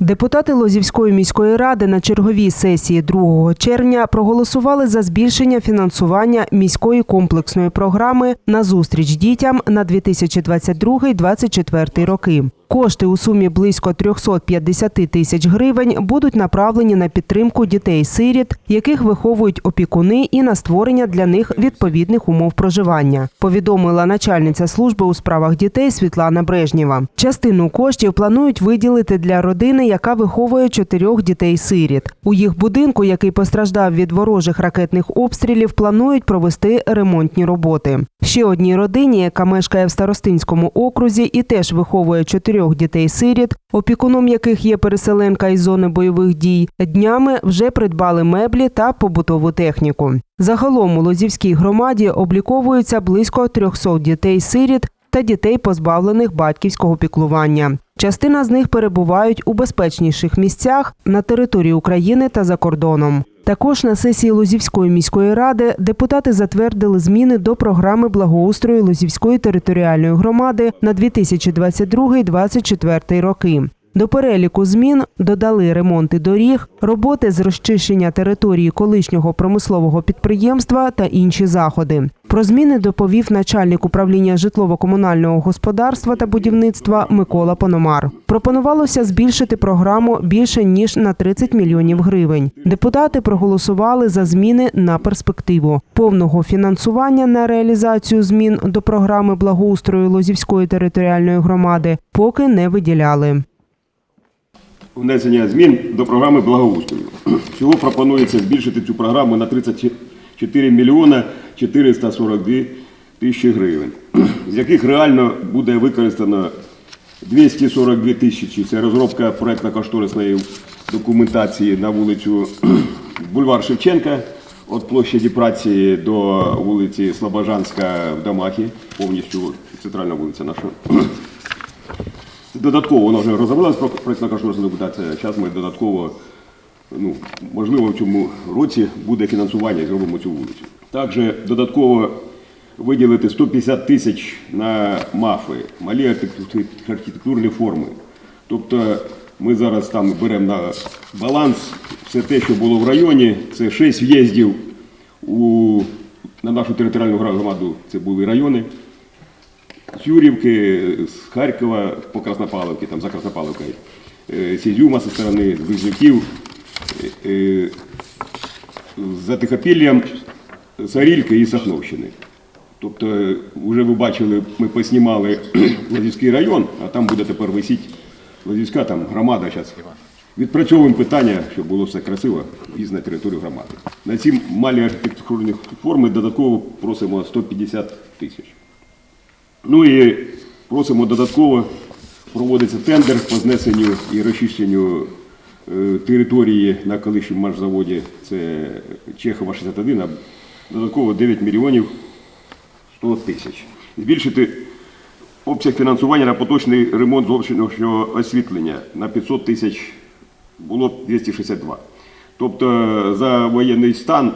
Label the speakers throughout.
Speaker 1: Депутати Лозівської міської ради на черговій сесії 2 червня проголосували за збільшення фінансування міської комплексної програми на зустріч дітям на 2022-2024 роки. Кошти у сумі близько 350 тисяч гривень будуть направлені на підтримку дітей-сиріт, яких виховують опікуни, і на створення для них відповідних умов проживання. Повідомила начальниця служби у справах дітей Світлана Брежнєва. Частину коштів планують виділити для родини, яка виховує чотирьох дітей-сиріт. У їх будинку, який постраждав від ворожих ракетних обстрілів, планують провести ремонтні роботи. Ще одній родині, яка мешкає в Старостинському окрузі і теж виховує чотирьох дітей-сиріт, опікуном яких є переселенка із зони бойових дій, днями вже придбали меблі та побутову техніку. Загалом у Лозівській громаді обліковується близько 300 дітей-сиріт та дітей, позбавлених батьківського піклування. Частина з них перебувають у безпечніших місцях на території України та за кордоном. Також на сесії Лозівської міської ради депутати затвердили зміни до програми благоустрою Лозівської територіальної громади на 2022-2024 роки. До переліку змін додали ремонти доріг, роботи з розчищення території колишнього промислового підприємства та інші заходи. Про зміни доповів начальник управління житлово-комунального господарства та будівництва Микола Пономар. Пропонувалося збільшити програму більше ніж на 30 мільйонів гривень. Депутати проголосували за зміни на перспективу. Повного фінансування на реалізацію змін до програми благоустрою Лозівської територіальної громади поки не виділяли.
Speaker 2: внесення змін до програми благоустрою. Всього пропонується збільшити цю програму на 34 мільйона 442 тисячі гривень, з яких реально буде використано 242 тисячі. Це розробка проектно-кошторисної документації на вулицю Бульвар Шевченка від площаді праці до вулиці Слобожанська в Дамахі, повністю центральна вулиця наша. Додатково воно вже розробилась проєктна кошторисна документація. Зараз ми додатково, ну, можливо, в цьому році буде фінансування зробимо цю вулицю. Також додатково виділити 150 тисяч на МАФи, малі архітектурні форми. Тобто ми зараз там беремо на баланс все те, що було в районі. Це 6 в'їздів у, на нашу територіальну громаду, це були райони. З Юрівки, з Харкова по Краснопавловці, там за Краснопавловкою, е, з зі сторони Близнюків, е, е, за Тихопіллям, з і Сахновщини. Тобто, вже ви бачили, ми поснімали Лазівський район, а там буде тепер висіти Лазівська там громада зараз. Відпрацьовуємо питання, щоб було все красиво і на територію громади. На ці малі архітектурні форми додатково просимо 150 тисяч. Ну і просимо додатково проводиться тендер по знесенню і розчищенню е, території на колишньому машзаводі, це Чехова 61, а додатково 9 мільйонів 100 тисяч. Збільшити обсяг фінансування на поточний ремонт зовнішнього освітлення на 500 тисяч було 262. Тобто за воєнний стан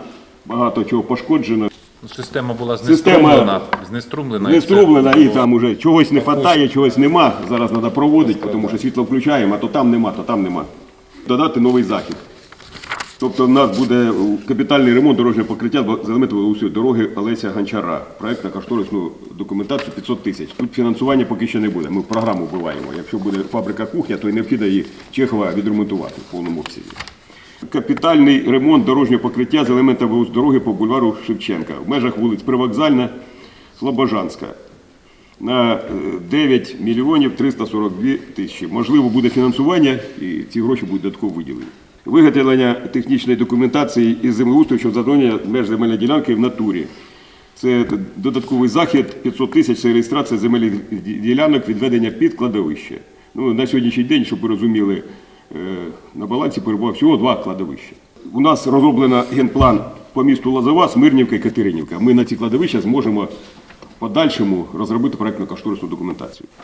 Speaker 2: багато чого пошкоджено.
Speaker 3: Ну, Система була
Speaker 2: Система
Speaker 3: знеструмлена, знеструмлена. і
Speaker 2: і там уже чогось не вистачає, чогось нема. Зараз треба проводити, тому що світло включаємо, а то там нема, то там нема. Додати новий захід. Тобто в нас буде капітальний ремонт дорожнього покриття заметової усі дороги Олеся Гончара. Проект на кошторисну документацію 500 тисяч. Тут фінансування поки що не буде. Ми в програму вбиваємо. Якщо буде фабрика кухня, то й необхідно її Чехова відремонтувати в повному обсязі. Капітальний ремонт дорожнього покриття з елементами дороги по бульвару Шевченка в межах вулиць Привокзальна, Слобожанська на е, 9 мільйонів 342 тисячі. Можливо, буде фінансування і ці гроші будуть додатково виділені. Виготовлення технічної документації із землеустрою щодо задоволення меж земельної ділянки в натурі. Це додатковий захід 500 тисяч це реєстрація земельних ділянок, відведення під кладовище. Ну, на сьогоднішній день, щоб ви розуміли, е, на балансі перебуває всього два кладовища. У нас розроблено генплан по місту Лозова, Смирнівка і Катеринівка. Ми на ці кладовища зможемо подальшому розробити проєктно-кошторисну документацію.